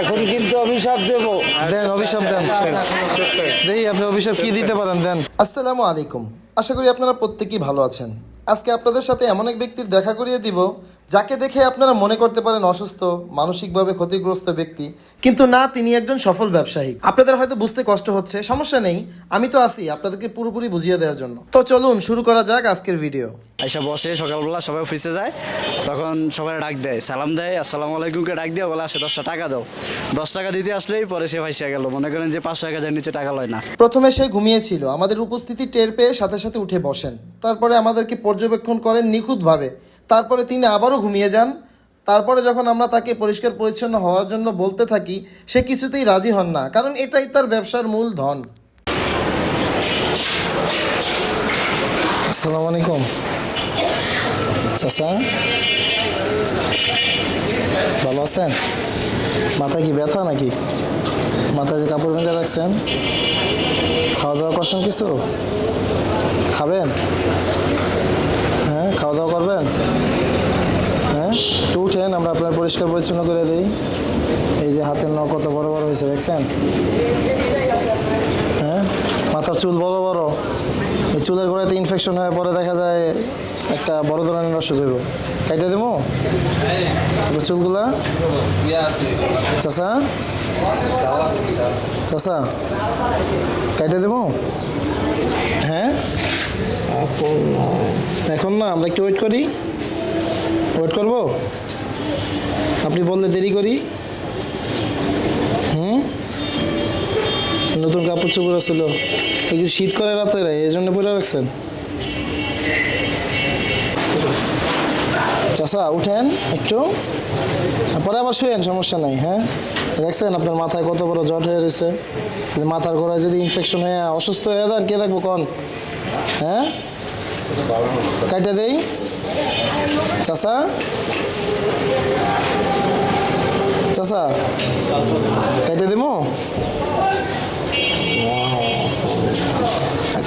এখন কিন্তু অভিশাপ দেব। দেন অভিশাপ দেন। দেখি আপনি অভিশাপ কি দিতে পারেন দেন। আসসালামু আলাইকুম। আশা করি আপনারা প্রত্যেকেই ভালো আছেন। আজকে আপনাদের সাথে এমন এক ব্যক্তির দেখা করিয়ে দিব যাকে দেখে আপনারা মনে করতে পারেন অসুস্থ মানসিকভাবে ক্ষতিগ্রস্ত ব্যক্তি কিন্তু না তিনি একজন সফল ব্যবসায়ী। আপনাদের হয়তো বুঝতে কষ্ট হচ্ছে সমস্যা নেই আমি তো আছি আপনাদেরকে পুরোপুরি বুঝিয়ে দেওয়ার জন্য। তো চলুন শুরু করা যাক আজকের ভিডিও আইসা বসে সকালবেলা সবাই অফিসে যায় তখন সবাই ডাক দেয় সালাম দেয় আসসালামু আলাইকুমকে ডাক দিয়ে বলে আসে দশটা টাকা দাও। দশ টাকা দিতে আসলেই পরে সে ভাইসা গেল। মনে করেন যে পাঁচশো এক হাজার নিচে টাকা লয় না। প্রথমে সে ঘুমিয়েছিল। আমাদের উপস্থিতি টের পেয়ে সাথে সাথে উঠে বসেন। তারপরে আমাদেরকে পর্যবেক্ষণ করেন নিখুঁতভাবে। তারপরে তিনি আবারও ঘুমিয়ে যান। তারপরে যখন আমরা তাকে পরিষ্কার পরিচ্ছন্ন হওয়ার জন্য বলতে থাকি, সে কিছুতেই রাজি হন না, কারণ এটাই তার ব্যবসার মূল ধন। আসসালামু আলাইকুম। চাচা ভালো আছেন? মাথায় কি ব্যথা নাকি? মাথায় যে কাপড় বেঁধে রাখছেন? খাওয়া দাওয়া করছেন কিছু? খাবেন হ্যাঁ খাওয়া দাওয়া করবেন হ্যাঁ একটু আমরা আপনার পরিষ্কার পরিচ্ছন্ন করে দিই। এই যে হাতের নখ কত বড় বড় হয়েছে, দেখছেন? হ্যাঁ? মাথার চুল বড় বড়। এই চুলের গোড়াতে ইনফেকশন হয়ে পরে দেখা যায় একটা বড় ধরনের অসুখ হইব। কাইটা দেবো চুলগুলা? চাষা চাষা কাইটা দেবো হ্যাঁ? এখন না, আমরা একটু ওয়েট করি। ওয়েট করব? আপনি বললে দেরি করি। হুম? নতুন কাপড় চোপড় ছিল একটু শীত করে রাতে রে, এই জন্য পরে রাখছেন? চাষা উঠেন একটু। পরে আবার শুয়েন, সমস্যা নাই হ্যাঁ? দেখছেন আপনার মাথায় কত বড় জট হয়ে রয়েছে। মাথার গোড়ায় যদি ইনফেকশন হয়ে, অসুস্থ হয়ে যান, কে দেখব কন? হ্যাঁ? কাইটা দেই। চাষা চাষা কাইটা দেবো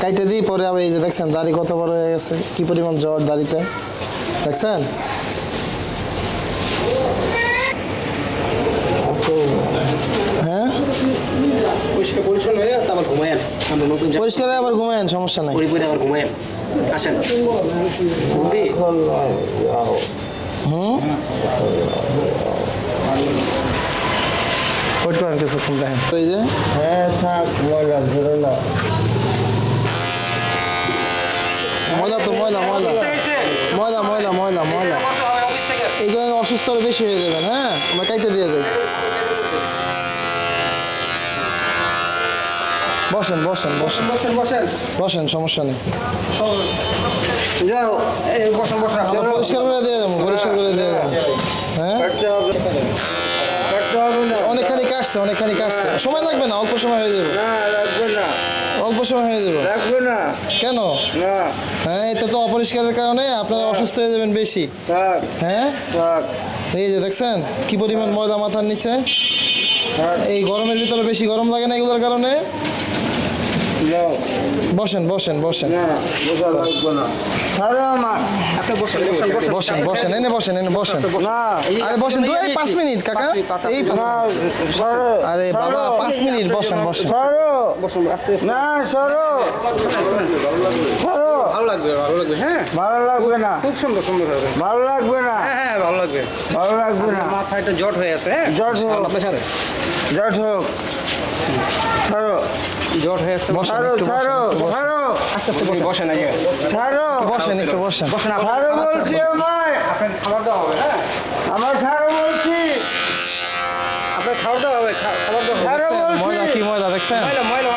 কাইটে দিই পরে আবার এই যে দেখছেন দাড়ি কত বড় হয়ে গেছে কি পরিমাণ জ্বর দাড়িতে? দেখছেন? হ্যাঁ? পরিষ্কার পরিচ্ছন্ন হয়ে তারপর ঘুমায়েন আমরা নতুন পরিষ্কার আবার ঘুমায়েন সমস্যা নাই। পরি আবার ঘুমায়েন আসেন। হুম? করেন কিছুক্ষণ দেখেন। ওই যে? হ্যাঁ থাক ময়লা ধরো না। ময়লা তো ময়লা ময়লা। ময়লা ময়লা ময়লা ময়লা। এই অসুস্থ হলে বেশি হয়ে যাবেন হ্যাঁ? আমরা কাইটে দিয়ে দেব বসেন বসেন বসেন। বসেন বসেন। বসেন সমস্যা নেই। যাও বসেন বসেন। পরিষ্কার করে দিয়ে দেবো পরিষ্কার করে দিয়ে দেবো। হ্যাঁ কাটতে হবে কাটতে হবে না অনেকখানি কাটছে অনেকখানি কাটছে। সময় লাগবে না অল্প সময় হয়ে যাবে। না লাগবে না। অল্প সময় হয়ে যাবে। লাগবে না। কেন? না। হ্যাঁ এটা তো অপরিষ্কারের কারণে আপনারা অসুস্থ হয়ে যাবেন বেশি। হ্যাঁ? এই যে দেখছেন কি পরিমাণ ময়লা মাথার নিচে? এই গরমের ভিতরে বেশি গরম লাগে না এগুলোর কারণে? বসেন বসেন বসেন বসেন বসেন বসেন বসেন বসেন এনে বসেন এনে বসেন আরে বসেন দু এই পাঁচ মিনিট কাকা এই পাঁচ আরে বাবা পাঁচ মিনিট বসেন বসেন সরো বসুন আস্তে আস্তে। না সরো সরো ভালো লাগবে ভালো লাগবে হ্যাঁ ভালো লাগবে না খুব সুন্দর সুন্দর হবে ভালো লাগবে না হ্যাঁ হ্যাঁ ভালো লাগবে ভালো লাগবে না মাথায় জট হয়ে আছে হ্যাঁ জট হোক। আপনি জট হোক ছাড়ো। হয়ে আছে বসেন ছাড়ো ছাড়ো একটু বসেন। ছাড়ো। আস্তে আস্তে বসেন। আগে ছাড়ো। বসেন একটু বসেন। বসেন ছাড়ো বলছি আমায়। আপনার খাবার দেওয়া হবে হ্যাঁ? আমার ছাড়ো বলছি। আপনার খাবার দেওয়া হবে খাবার দেওয়া হবে। ময়লা কি ময়লা দেখছেন? ময়লা ময়লা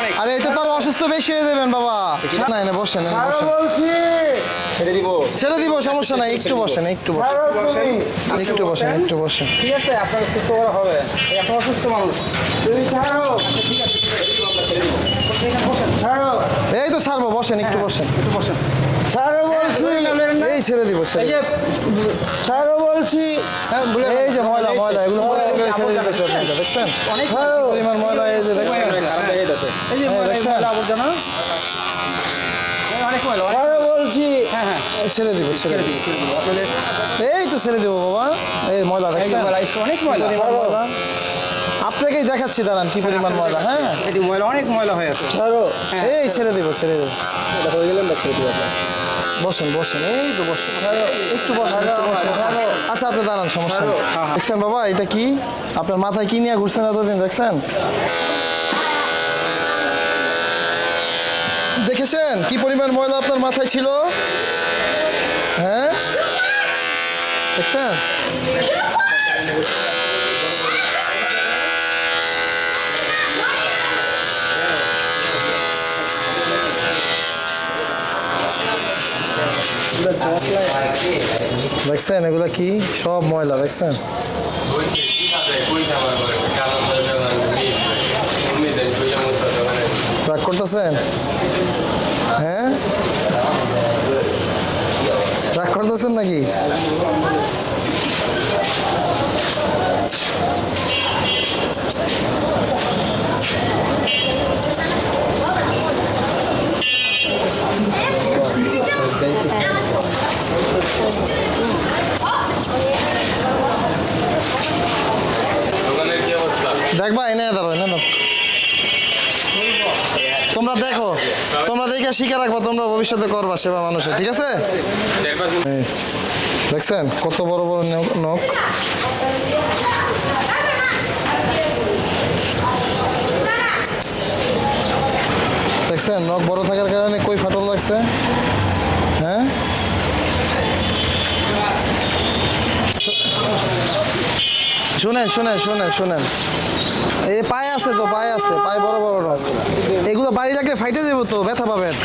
তো বেশি হয়ে দেবেন বাবা। না এনে বসেন বসেন। ছেড়ে দিব। ছেড়ে দিব সমস্যা নাই একটু বসেন একটু বসেন। একটু বসেন একটু বসেন। ঠিক আছে আপনার সুস্থ করা হবে। এই এখন অসুস্থ মানুষ। তুমি ছাড়ো। ঠিক আছে এই তো ছাড়বো বসেন একটু বসেন। একটু বসেন। ছাড়ো বলছি। এই ছেড়ে দিব ছেড়ে বলছি। হ্যাঁ, বলে এই যে ময়লা ময়লা এগুলো পরিষ্কার করে ছেড়ে দিতেছে আপনাকে দেখছেন? ছাড়ো পরিমাণ ময়লা এই যে দেখছেন। দেখছেন? ছাড়ো বলছি। হ্যাঁ হ্যাঁ। ছেড়ে দিব ছেড়ে দিব। এই তো ছেড়ে দিব বাবা। এই ময়লা দেখছেন? অনেক ময়লা। আপনাকেই দেখাচ্ছি দাঁড়ান কি পরিমাণ ময়লা হ্যাঁ? এটি ময়লা অনেক ময়লা হয়ে আছে। ছাড়ো এই ছেড়ে দেবো ছেড়ে দেবো। এটা হয়ে গেলেন বা ছেড়ে দিও আপনার। বসেন বসেন এই তো বসেন। একটু বসেন একটু বসেন। আচ্ছা আপনি দাঁড়ান সমস্যা দেখছেন বাবা এটা কি? আপনার মাথায় কি নিয়ে ঘুরছেন এতদিন দেখছেন? দেখেছেন? কি পরিমাণ ময়লা আপনার মাথায় ছিল? হ্যাঁ? দেখছেন? দেখছেন এগুলা কি? সব ময়লা দেখছেন? রাগ করতেছেন? হ্যাঁ? রাগ করতেছেন নাকি? শিখে রাখবা, তোমরা ভবিষ্যতে করবা সেবা মানুষের, ঠিক আছে? দেখছেন, কত বড় বড় নখ। দেখছেন, নখ বড় থাকার কারণে কই ফাটল লাগছে? হ্যাঁ? শুনেন শুনেন শুনেন শুনেন। এই পায়ে আছে তো, পায়ে আছে, পায়ে বড় বড় নখ এগুলো বাড়ি রাখলে ফাইটে দেবো তো, ব্যথা পাবেন।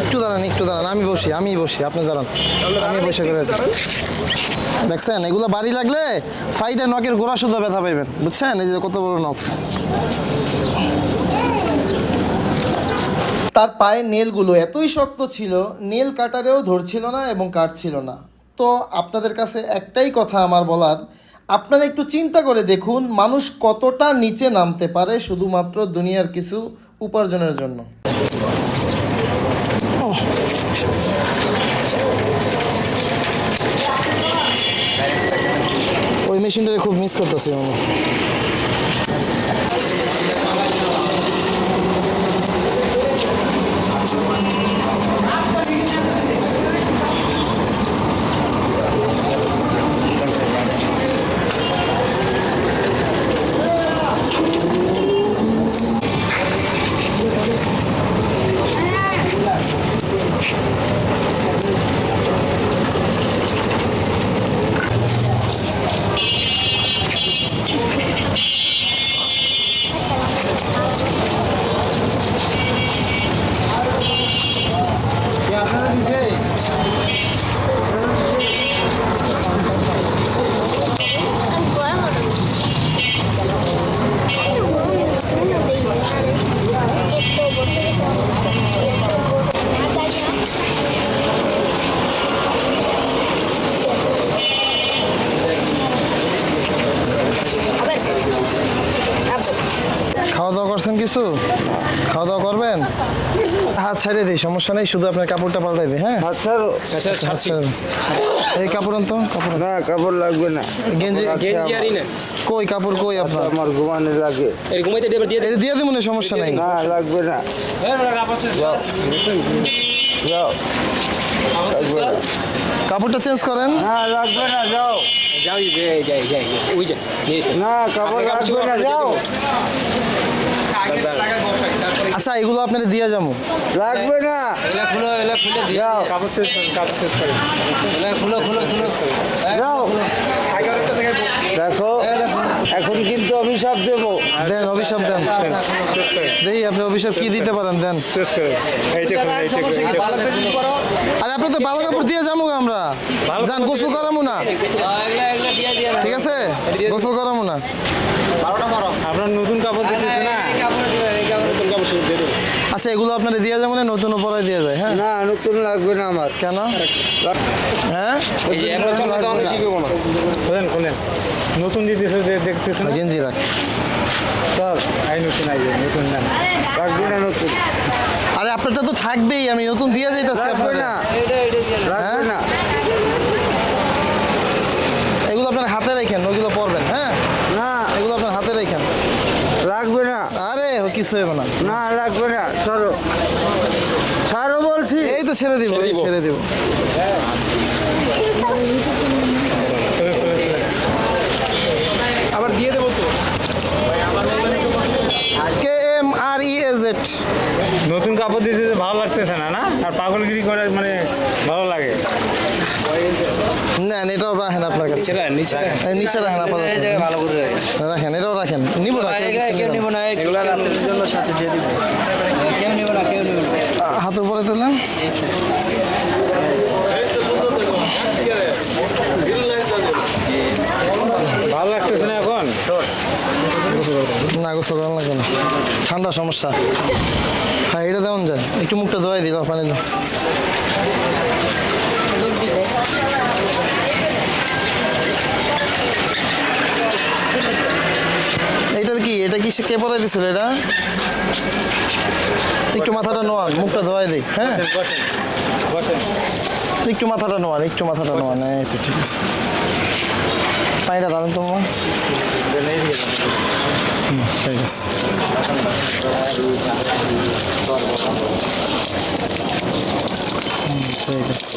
একটু দাঁড়ান একটু দাঁড়ান, আমি বসি আমি বসি, আপনি দাঁড়ান, আমি বসে করে দেখছেন, এগুলো বাড়ি লাগলে ফাইটে নখের গোড়া শুদ্ধ ব্যথা পাইবেন, বুঝছেন? এই যে কত বড় নখ। তার পায়ের নেলগুলো এতই শক্ত ছিল, নেল কাটারেও ধরছিল না এবং কাটছিল না। তো আপনাদের কাছে একটাই কথা আমার বলার আপনারা একটু চিন্তা করে দেখুন, মানুষ কতটা নিচে নামতে পারে শুধুমাত্র দুনিয়ার কিছু উপার্জনের জন্য। ওই মেশিনটাকে খুব মিস করতেছি খাওয়া দাওয়া করছেন কিছু খাওয়া দাওয়া করবেন ছাড়িয়ে দিই সমস্যা নেই শুধু আপনার কাপড়টা পাল্টাই দিই হ্যাঁ? আচ্ছা ছাড়িয়ে দিই। এই কাপড় আনতো কাপড়। না কাপড় লাগবে না। গেঞ্জি গেঞ্জি আরই না কই কাপড় কই আপনার? আমার ঘুমানো লাগে। এর ঘুমাইতে দিয়ে দিয়ে এটা দিয়ে দিবো না সমস্যা নেই। না লাগবে না। যাও। কাপড়টা চেঞ্জ করেন। না লাগবে না যাও। যাও যাই যাই যাই ওই যা না কাপড় লাগবে না যাও। আচ্ছা এগুলো আপনার দিয়ে যাব। লাগবে না। যাও। কাপড় শেষ কাপড় শেষ করেন। যাও। দেখো এখন কিন্তু অভিশাপ দেবো। দেন অভিশাপ দেন। দেখি আপনি অভিশাপ কি দিতে পারেন দেন। আরে আপনি তো ভালো কাপড় দিয়ে যাব আমরা। যান গোসল করামু না। ঠিক আছে? গোসল করামু না। আপনার নতুন কাপড় দিতেছে না নতুন কাপড় শুধু দিয়ে দেবো আচ্ছা এগুলো আপনারা দিয়ে যাব না নতুন উপরে দিয়ে যায় হ্যাঁ? না নতুন লাগবে না আমার। কেন? হ্যাঁ? এই যে এমন তো আমরা শিখব না। খোলেন খোলেন নতুন দিতেছে যে দেখতেছে না? গেঞ্জি রাখ। চল আই নতুন আই নতুন নেন লাগবে না নতুন। আরে আপনারটা তো থাকবেই আমি নতুন দিয়ে যাইতেছি আপনাকে না। লাগবে না। এগুলো আপনার হাতে রেখেন ওগুলো পরবেন হ্যাঁ? না। এগুলো আপনার হাতে রেখেন। লাগবে না। আরে ও কিছু হবে না। না লাগবে না সরো ছাড়ো বলছি এই তো ছেড়ে দিব ছেড়ে দিব। আবার দিয়ে দেবো তো। কে এম আর ই এজ এট নতুন কাপড় দিতে ভালো লাগতেছে না না? আর পাগলগিরি করে মানে ভালো লাগে। নেন এটাও রাখেন আপনার কাছে। নিচে এই নিচে রাখেন ভালো করে রাখেন। এটাও রাখেন। নিব না কিছু না। না এগুলো রাতের জন্য সাথে দিয়ে দিব কেউ নিব না কেউ নিব না আ, হাত ভালো লাগতেছে না এখন? না গোসল না। ঠান্ডা সমস্যা। হ্যাঁ এটা দেওয়া যায়। একটু মুখটা ধোয়াই দিল পানি এইটা কি? এটা কি সে কে পরাই দিছিল এটা? একটু মাথাটা নোয়ান মুখটা ধোয়াই দিই হ্যাঁ? একটু মাথাটা নোয়ান একটু মাথাটা নোয়ান এই তো ঠিক আছে। পানিটা ডালেন তোমার হুম, ঠিক আছে ঠিক আছে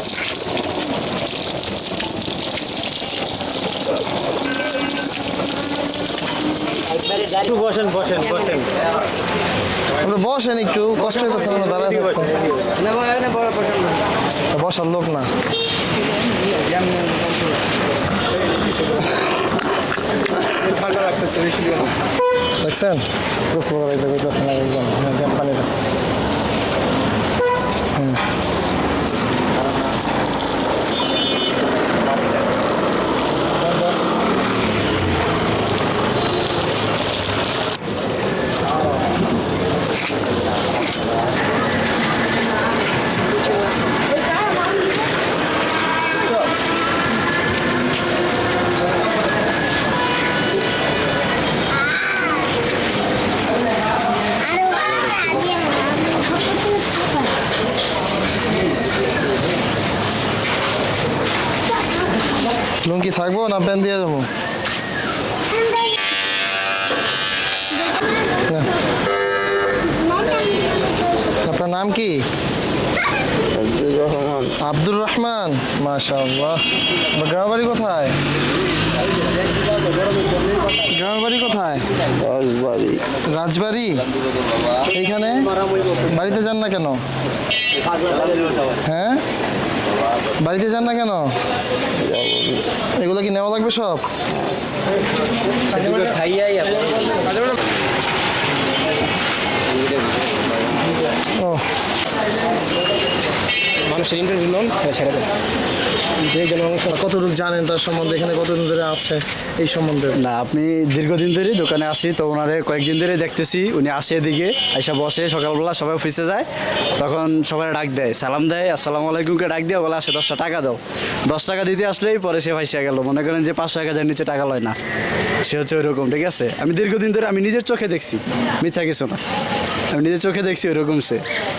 একটু বসেন বসেন বসেন। আপনি বসেন একটু কষ্ট হইতেছে না দাঁড়ায় বসার লোক না। দেখছেন? একদম। লুঙ্গি থাকব না প্যান দিয়ে যাব? নাম কি? আব্দুর রহমান। আব্দুর রহমান মাশাআল্লাহ। গ্রামের বাড়ি কোথায়? গ্রামের বাড়ি কোথায়? রাজবাড়ি। রাজবাড়ি? এইখানে? বাড়িতে যান না কেন? হ্যাঁ? বাড়িতে যান না কেন? এগুলো কি নেওয়া লাগবে সব? মানুষের ইন্টারভিউ লোন ছেড়ে দেন। কতটুকু জানেন তার সম্বন্ধে? এখানে কতদিন ধরে আছে এই সম্বন্ধে? না আপনি দীর্ঘদিন ধরেই দোকানে আসি তো ওনারে কয়েকদিন ধরে দেখতেছি। উনি আসে এদিকে এসে বসে সকালবেলা সবাই অফিসে যায়। তখন সবাই ডাক দেয় সালাম দেয় আসসালামু আলাইকুমকে ডাক দিয়ে বলে আসে দশটা টাকা দাও। দশ টাকা দিতে আসলেই পরে সে ভাইসা গেল। মনে করেন যে পাঁচশো এক হাজার নিচে টাকা লয় না। সে হচ্ছে ওইরকম ঠিক আছে? আমি দীর্ঘদিন ধরে আমি নিজের চোখে দেখছি মিথ্যা কিছু না। আমি নিজের চোখে দেখছি ওইরকম সে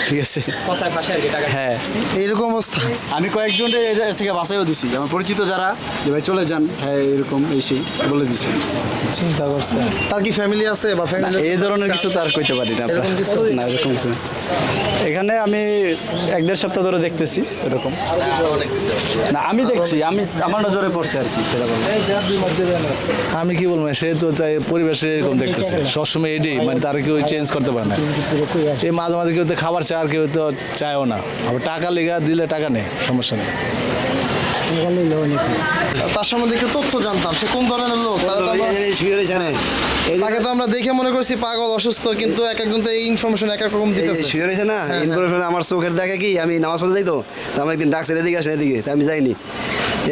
ঠিক আছে? কথায় পাশে আর কি টাকা হ্যাঁ। এইরকম অবস্থা। আমি কয়েকজন এর থেকে বাসায়ও দিছি। আমার পরিচিত যারা যে ভাই চলে যান হ্যাঁ এরকম এই সেই বলে দিছি। চিন্তা করছে। তার কি ফ্যামিলি আছে বা ফ্যামিলি এই ধরনের কিছু তার আর কইতে পারি না এরকম কিছু? না এরকম কিছু না। এখানে আমি এক দেড় সপ্তাহ ধরে দেখতেছি এরকম। না, আমি দেখছি, আমি আমার নজরে পড়ছে আর কি সেরকম। আমি কি বলব, সে তো তাই পরিবেশে এরকম দেখতেছে। সবসময় এডি মানে তার কেউ চেঞ্জ করতে পারে না। এই মাঝে মাঝে কেউ তো খাবার চায়, আর কেউ তো চায়ও না। আবার টাকা লেগে দিলে টাকা নেই, সমস্যা নেই। তার সম্বন্ধে একটু তথ্য জানতাম সে কোন ধরনের লোক? তারা তাকে তো আমরা দেখে মনে করছি পাগল অসুস্থ কিন্তু এক একজন তো এই ইনফরমেশন এক এক রকম দিতেছে। শুয়ে রয়েছে না? ইনফরমেশন আমার চোখের দেখে কি? আমি নামাজ পড়তে যাই তো? তো আমার একদিন ডাকছে এদিকে আসেন এদিকে তা আমি যাইনি।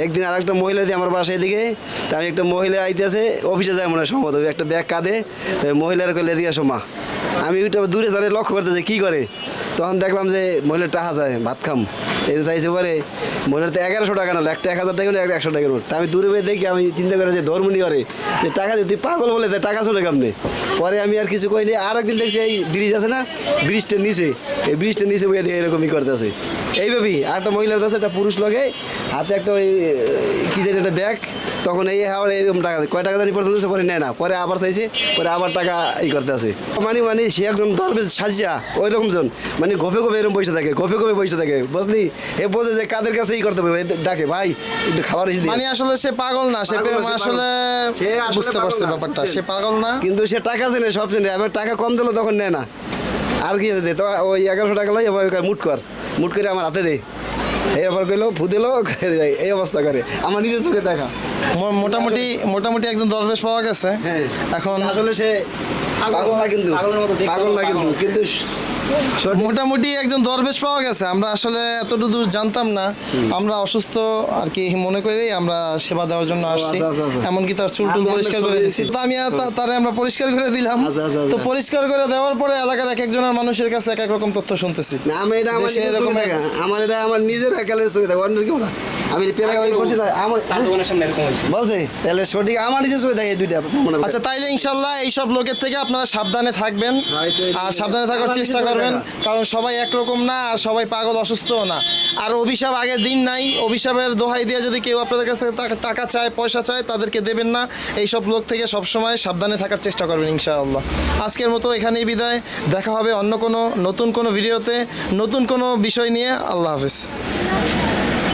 একদিন আর একটা মহিলা দিয়ে আমার বাসায় এদিকে তা আমি একটা মহিলা আইতেছে অফিসে যায় মনে হয় সম্ভবত একটা ব্যাগ কাঁধে তো মহিলার কইলে এদিকে আসো মা। আমি ওইটা দূরে সারে লক্ষ্য করতে যাই কী করে? তখন দেখলাম যে মহিলা টাকা যায় ভাত খাম। এই চাইছে পরে মহিলার তো এগারোশো টাকা নালো একটা এক হাজার টাকা একটা একশো টাকা নোট। আমি দূরে বেয়ে দেখি আমি চিন্তা করে যে ধর্মনি করে যে টাকা দিয়ে তুই পাগল বলে দে, টাকা চলে কেমনে? পরে আমি আর কিছু কইনি আর একদিন দেখছি এই ব্রিজ আছে না ব্রিজটার নিচে এই ব্রিজটার নিচে বইয়ে দিয়ে এরকমই করতেছে। এইভাবেই একটা মহিলার কাছে একটা পুরুষ লগে হাতে একটা ওই কি জানি একটা ব্যাগ তখন এই আবার এরকম টাকা। কয় টাকা জানি দিয়েছে পরে নেয় না পরে আবার চাইছে পরে আবার টাকা ই করতে আছে মানে মানে সে একজন দরবেশ সাজিয়া ওই রকম জন। মানে গোপে গোপে এরকম পয়সা থাকে গোপে গোপে পয়সা থাকে। বুঝলি? এ বোঝে যে কাদের কাছে ই করতে হবে ডাকে ভাই একটু খাবার এসে মানে আসলে সে পাগল না সে আসলে সে বুঝতে পারছে ব্যাপারটা সে পাগল না? কিন্তু সে টাকা চেনে সব চেনে এবার টাকা কম দিলো তখন নেয় না। আর কি দে তো ওই এগারোশো টাকা লই এবার মুট কর মুট করে আমার হাতে দে। এরপর কইলো ফু দিলো এই অবস্থা করে আমার নিজের চোখে দেখা। মোটামুটি মোটামুটি একজন দরবেশ পাওয়া গেছে। হ্যাঁ। এখন আসলে সে পাগল না কিন্তু পাগল না কিন্তু কিন্তু মোটামুটি একজন দরবেশ পাওয়া গেছে। আমরা আসলে এতটুকু জানতাম না। আমরা অসুস্থ আর কি মনে করেই আমরা সেবা দেওয়ার জন্য আসছি আচ্ছা, আচ্ছা, আচ্ছা। এমনকি তার চুল টুল পরিষ্কার করে ছবি দিচ্ছি দিছি। তো আমি তারে আমরা পরিষ্কার করে দিলাম। আচ্ছা, আচ্ছা, তো আচ্ছা। পরিষ্কার করে দেওয়ার পরে এলাকার এক একজনের মানুষের কাছে এক এক রকম তথ্য শুনতেছি। না আমি এটা আমার এরকম আমার এটা আমার নিজের একালের চোখে দেখা। অন্যের কেউ না আমি পেরা আমি থাকি, আমার দোকানের সামনে এরকম হয়েছে। বলছে তাহলে সঠিক আমার নিজের চোখে থাকে দুইটা আচ্ছা তাইলে ইনশাল্লাহ এইসব লোকের থেকে আপনারা সাবধানে থাকবেন আর সাবধানে থাকার চেষ্টা করবেন কারণ সবাই একরকম না আর সবাই পাগল অসুস্থও না। আর অভিশাপ আগের দিন নাই অভিশাপের দোহাই দিয়ে যদি কেউ আপনাদের কাছ থেকে টাকা- টাকা চায় পয়সা চায় তাদেরকে দেবেন না। এইসব লোক থেকে সবসময় সাবধানে থাকার চেষ্টা করবেন ইনশাআল্লাহ। আজকের মতো এখানেই বিদায়। দেখা হবে অন্য কোনো নতুন কোনো ভিডিওতে নতুন কোনো বিষয় নিয়ে। আল্লাহ হাফিজ।